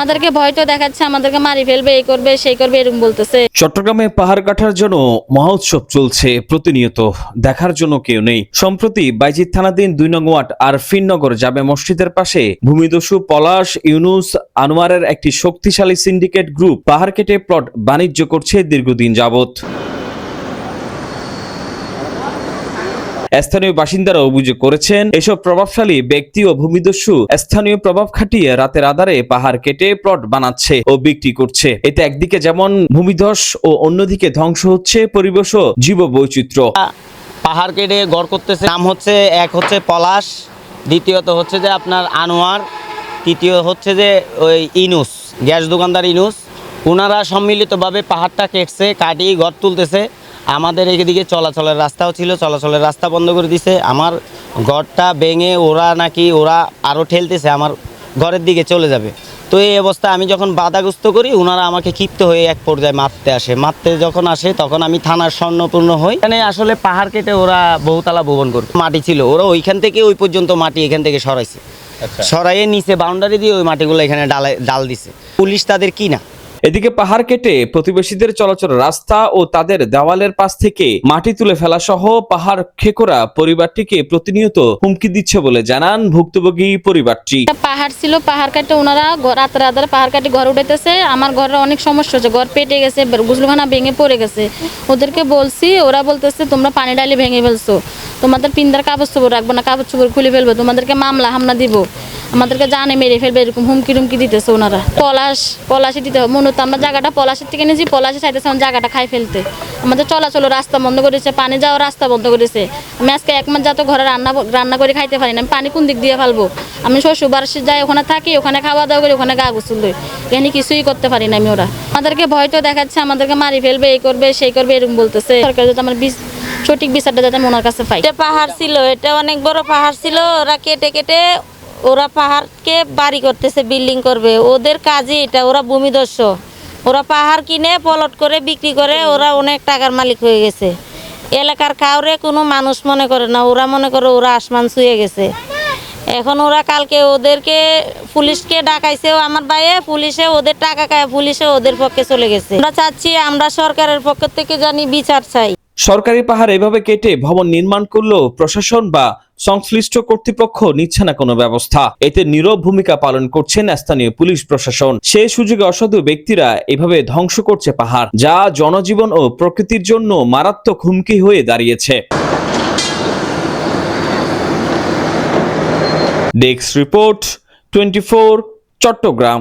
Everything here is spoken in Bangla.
আমাদেরকে ভয় তো দেখাচ্ছে, আমাদেরকে মারি ফেলবে, এই করবে, সেই করবে, এরকম বলতেছে। চট্টগ্রামে পাহাড় জন্য মহোৎসব চলছে প্রতিনিয়ত, দেখার জন্য কেউ নেই। সম্প্রতি বাইজিৎ থানাধীন দুই নং ওয়াট আর ফিননগর জামে মসজিদের পাশে ভূমিদস্যু পলাশ ইউনুস আনোয়ারের একটি শক্তিশালী সিন্ডিকেট গ্রুপ পাহাড় কেটে প্লট বাণিজ্য করছে দীর্ঘদিন যাবত স্থানীয় বাসিন্দারা অভিযোগ করেছেন, এসব প্রভাবশালী ব্যক্তি ও ভূমিদস্যু স্থানীয় প্রভাব খাটিয়ে রাতের আধারে পাহাড় কেটে প্লট বানাচ্ছে ও বিক্রি করছে। এতে একদিকে যেমন ভূমিধস ও অন্যদিকে ধ্বংস হচ্ছে পরিবেশ ও জীব বৈচিত্র্য পাহাড় কেটে গড় করতেছে, নাম হচ্ছে, এক হচ্ছে পলাশ, দ্বিতীয়ত হচ্ছে যে আপনার আনোয়ার, তৃতীয় হচ্ছে যে ওই ইনুস, গ্যাস দোকানদার ইনুস। ওনারা সম্মিলিতভাবে পাহাড়টা কেটছে, কাটিয়ে ঘর তুলতেছে। আমাদের এদিকে চলাচলের রাস্তাও ছিল চলাচলের রাস্তা বন্ধ করে দিছে। আমার ঘরটা ভেঙে ওরা নাকি ওরা আরও ঠেলতেছে আমার ঘরের দিকে চলে যাবে। তো এই অবস্থায় আমি যখন বাধাগ্রস্ত করি ওনারা আমাকে ক্ষিপ্ত হয়ে এক পর্যায়ে মারতে আসে। মারতে যখন আসে তখন আমি থানার স্বর্ণপূর্ণ হই। এখানে আসলে পাহাড় কেটে ওরা বহুতলা ভবন করতো মাটি ছিল ওরা ওইখান থেকে ওই পর্যন্ত মাটি এখান থেকে সরাইছে। সরাইয়ে নিচে বাউন্ডারি দিয়ে ওই মাটিগুলো এখানে ডালে ডাল দিছে। পুলিশ তাদের কি না এদিকে পাহাড় কেটে প্রতিবেশীদের চলাচল রাস্তা ও তাদের দেওয়ালের পাশ থেকে মাটি তুলে ফেলা সহ পাহাড় খেকোরা পরিবারটিকে প্রতিনিয়ত হুমকি দিচ্ছে বলে জানান ভুক্তভোগী পরিবারটি। পাহাড় ছিল, পাহাড় কাটে ওনারা রাত রাত পাহাড় কাটে ঘর উঠেতেছে আমার ঘরে অনেক সমস্যা হচ্ছে, ঘর পেটে গেছে গুসলখানা ভেঙে পড়ে গেছে। ওদেরকে বলছি, ওরা বলতেছে, তোমরা পানি ডালি ভেঙে ফেলছো। তোমাদের পিন্দার কাগজ চোপড় রাখব না কাগজ চোপড় খুলে ফেলব। তোমাদেরকে মামলা হামলা দিব। আমাদেরকে জানে, মেরে ফেলবে, এরকম হুমকি টুমকি দিতেছে ওনারা। পলাশ, পলাশে দিতে হবে। হতো আমরা জায়গাটা পলাশের থেকে নিয়েছি পলাশে চাইতেছে আমার জায়গাটা খাই ফেলতে। আমাদের চলাচল রাস্তা বন্ধ করেছে, পানি যাওয়ার রাস্তা বন্ধ করেছে। আমি আজকে এক মাস যাতে ঘরে রান্না রান্না করে খাইতে পারি না, আমি পানি কোন দিক দিয়ে ফেলব? আমি শ্বশুর বাড়ি যাই ওখানে থাকি, ওখানে খাওয়া দাওয়া করি, ওখানে গা গোসল দিই। এখানে কিছুই করতে পারি না আমি ওরা। আমাদেরকে ভয় তো দেখাচ্ছে, আমাদেরকে মারি ফেলবে, এই করবে, সেই করবে, এরকম বলতেছে। সরকার যাতে আমার সঠিক বিচারটা যাতে আমি ওনার কাছে পাই। এটা পাহাড় ছিল, এটা অনেক বড় পাহাড় ছিল। ওরা কেটে কেটে ওরা পাহাড়কে বাড়ি করতেছে বিল্ডিং করবে। ওদের কাজে এটা, ওরা ভূমিদস্য ওরা পাহাড় কিনে পলট করে, বিক্রি করে, ওরা অনেক টাকার মালিক হয়ে গেছে। এলাকার কাউরে কোনো মানুষ মনে করে না। ওরা মনে করে ওরা আসমান ছুঁয়ে গেছে। এখন ওরা কালকে ওদেরকে, পুলিশকে ডাকাইছেও আমার বাইরে পুলিশে ওদের টাকা খায়, পুলিশে ওদের পক্ষে চলে গেছে। আমরা চাচ্ছি আমরা সরকারের পক্ষ থেকে জানি বিচার চাই। সরকারি পাহাড় এভাবে কেটে ভবন নির্মাণ করলেও প্রশাসন বা সংশ্লিষ্ট কর্তৃপক্ষ নিচ্ছে না কোনো ব্যবস্থা। এতে নীরব ভূমিকা পালন করছেন স্থানীয় পুলিশ প্রশাসন। সেই সুযোগে অসাধু ব্যক্তিরা এভাবে ধ্বংস করছে পাহাড়, যা জনজীবন ও প্রকৃতির জন্য মারাত্মক হুমকি হয়ে দাঁড়িয়েছে। Desk report, twenty Chittagong.